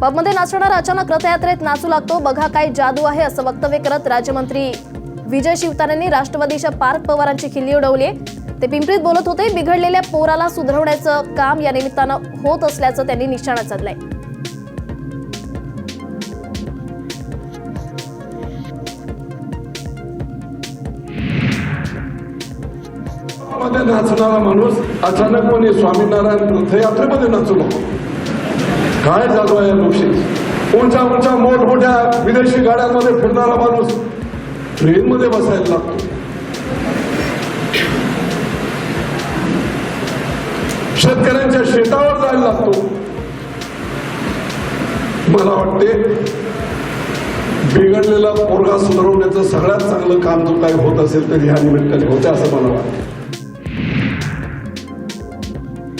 पबमध्ये नाचणारा अचानक रथयात्रेत नाचू लागतो. बघा काय जादू आहे असं वक्तव्य करत राज्यमंत्री विजय शिवतारेंनी राष्ट्रवादीच्या पार्थ पवारांची खिल्ली उडवली ते पिंपरीत बोलत होते बिघडलेल्या पोराला सुधारवण्याचं काम या निमित्तानं होत असल्याचं त्यांनी निशाणा साधलाय. नाचणारा माणूस अचानकपणे स्वामीनारायण रथयात्रेमध्ये नाचू लागतो. काय चालू आहे या उंचा उंचा मोठमोठ्या विदेशी गाड्यांमध्ये फिरणारा माणूस ट्रेनमध्ये बसायला लागतो. शेतकऱ्यांच्या शेतावर जायला लागतो. मला वाटते बिघडलेला पोरगा सुधारवण्याचं सगळ्यात चांगलं काम जो काही होत असेल तर ह्या निमित्ताने होते असं मला वाटतं.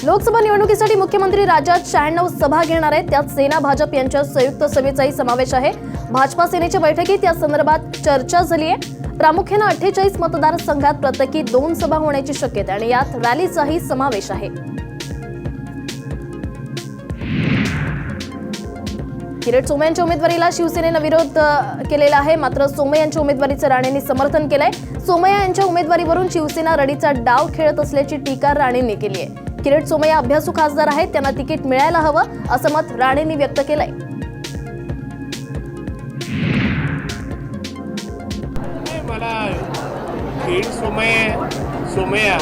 लोकसभा निवडणुकीसाठी मुख्यमंत्री राज्यात शहाण्णव सभा घेणार आहेत. त्यात सेना भाजप यांच्या संयुक्त सभेचाही समावेश आहे. भाजपा सेनेच्या बैठकीत या संदर्भात चर्चा झाली आहे प्रामुख्यानं अठ्ठेचाळीस मतदारसंघात प्रत्येकी दोन सभा होण्याची शक्यता आणि यात रॅलीचाही समावेश आहे. किरीट सोमय यांच्या उमेदवारीला शिवसेनेनं विरोध केलेला आहे. मात्र सोमय यांच्या उमेदवारीचं राणेंनी समर्थन केलंय. सोमय्या यांच्या उमेदवारीवरून शिवसेना रडीचा डाव खेळत असल्याची टीका राणेंनी केली आहे किरीट सोमय्या अभ्यासू खासदार आहेत त्यांना तिकीट मिळायला हवं असं मत राणेंनी व्यक्त केलंय. नाही, मला खेळ सोमय सोमय्या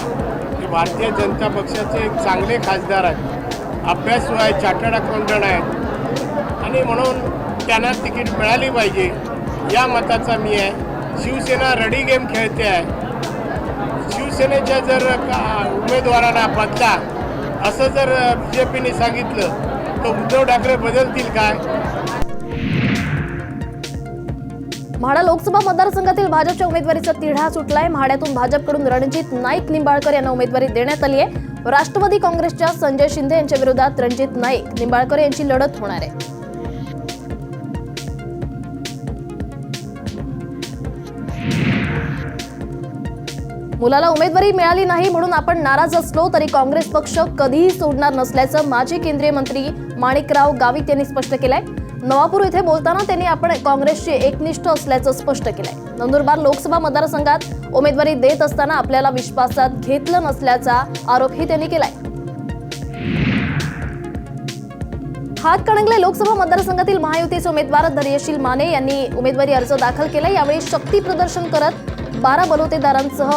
हे भारतीय जनता पक्षाचे एक चांगले खासदार आहेत. अभ्यासू आहेत चार्टर्ड अकाउंटंट आहेत. आणि म्हणून त्यांना तिकीट मिळाली पाहिजे. या मताचा मी आहे. शिवसेना रडी गेम खेळते आहे. शिवसेनेच्या जर का- उमेदवारांना बदला असं जर बी जे पीने सांगितलं तर उद्धव ठाकरे बदलतील काय? म्हाडा लोकसभा मतदारसंघातील भाजपच्या उमेदवारीचा तिढा सुटलाय. म्हाड्यातून भाजपकडून रणजित नाईक निंबाळकर यांना उमेदवारी देण्यात आली आहे. राष्ट्रवादी काँग्रेसच्या संजय शिंदे यांच्या विरोधात रणजित नाईक निंबाळकर यांची लढत होणार आहे. मुलाला उमेदवारी मिळाली नाही म्हणून आपण नाराज असलो तरी काँग्रेस पक्ष कधीही सोडणार नसल्याचं माजी केंद्रीय मंत्री माणिकराव गावित यांनी स्पष्ट केलंय. नवापूर इथे बोलताना त्यांनी आपण काँग्रेसचे एकनिष्ठ असल्याचं स्पष्ट केलंय. नंदुरबार लोकसभा मतदारसंघात उमेदवारी देत असताना आपल्याला विश्वासात घेतलं नसल्याचा आरोपही त्यांनी केलाय. हातकणंगले लोकसभा मतदारसंघातील महायुतीचे उमेदवार धैर्यशील माने यांनी उमेदवारी अर्ज दाखल केला यावेळी शक्ती प्रदर्शन करत बारा बलोतेदारांसह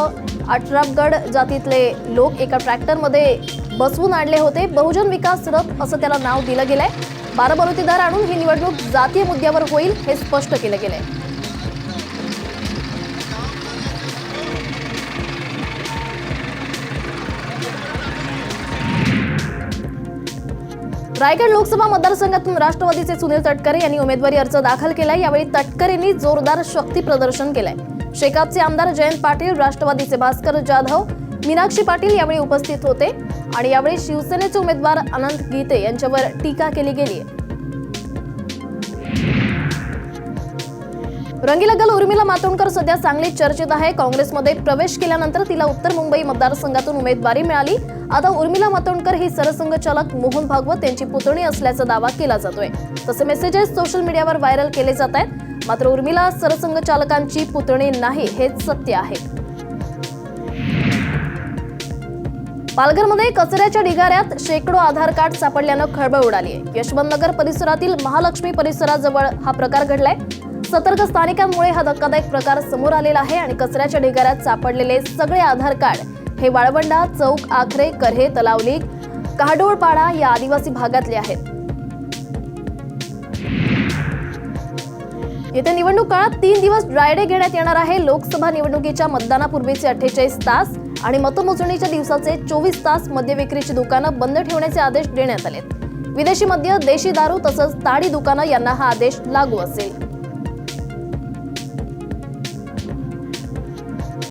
अठरागड जातीतले लोक एका ट्रॅक्टरमध्ये बसवून आणले होते. बहुजन विकास रथ असं त्याला नाव दिलं गेलंय. बारा आणून ही निवडणूक जातीय मुद्द्यावर होईल हे स्पष्ट केलं गेलंय. रायगड लोकसभा मतदारसंघातून राष्ट्रवादीचे सुनील तटकरे यांनी उमेदवारी अर्ज दाखल केलाय. यावेळी तटकरेंनी जोरदार शक्ती प्रदर्शन केलंय. शेकापचे आमदार जयंत पाटील राष्ट्रवादीचे भास्कर जाधव मीनाक्षी पाटील यावेळी उपस्थित होते आणि यावेळी शिवसेनेचे उमेदवार अनंत गीते यांच्यावर टीका केली गेली. रंगीला गल उर्मिला मातोंडकर सध्या सांगलीत चर्चेत आहे. काँग्रेसमध्ये प्रवेश केल्यानंतर तिला उत्तर मुंबई मतदारसंघातून उमेदवारी मिळाली. आता उर्मिला मातोंडकर ही सरसंघचालक मोहन भागवत यांची पुतणी असल्याचा दावा केला जातोय. तसे मेसेजेस सोशल मीडियावर व्हायरल केले जात आहेत. मात्र उर्मिला सरसंघचालकांची पुतणी नाही हेच सत्य आहे. पालघरमध्ये कचऱ्याच्या ढिगाऱ्यात शेकडो आधार कार्ड सापडल्यानं खळबळ उडाली. आहे यशवंतनगर परिसरातील महालक्ष्मी परिसराजवळ हा प्रकार घडलाय. सतर्क स्थानिकांमुळे हा धक्कादायक प्रकार समोर आलेला आहे आणि कचऱ्याच्या ढिगाऱ्यात सापडलेले सगळे आधार कार्ड हे वाळवंडा चौक आखरे करहे तलावली काहडोळपाडा या आदिवासी भागातले आहेत. येत्या निवडणूक काळात तीन दिवस ड्रायडे घेण्यात येणार आहे. लोकसभा निवडणुकीच्या मतदानापूर्वीचे अठ्ठेचाळीस तास आणि मतमोजणीच्या दिवसाचे चोवीस तास मद्य विक्रीची दुकानं बंद ठेवण्याचे आदेश देण्यात आलेत. विदेशी मद्य देशी दारू तसंच ताडी दुकानं यांना हा आदेश लागू असेल.